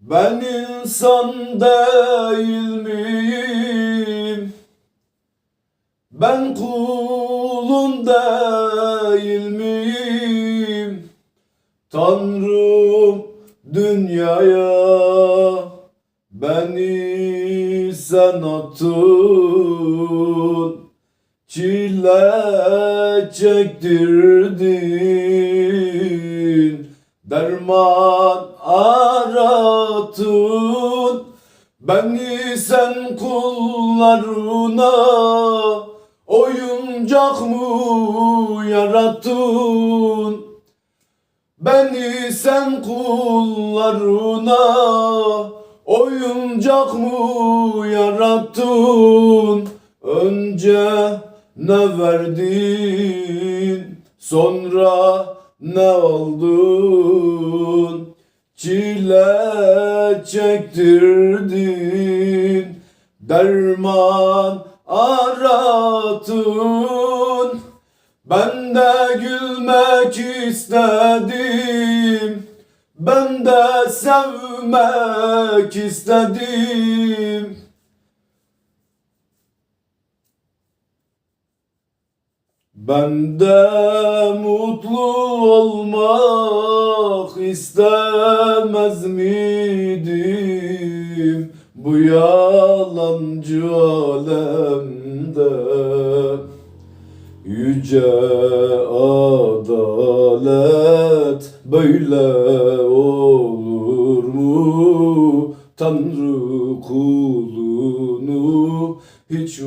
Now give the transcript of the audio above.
Ben insan değil miyim? Ben kulun değil miyim? Tanrım dünyaya beni sen attın Çile çektirdin Derman aratın Beni sen kullarına Oyuncak mı yarattın Beni sen kullarına oyuncak mı yarattın? Önce ne verdin? Sonra ne aldın? Çile çektirdin, derman aratın. Ben de gülmek istedim Ben de sevmek istedim Ben de mutlu olmak istemez miydim bu yalancı alemde Yüce adalet böyle olur mu? Tanrı kulunu hiç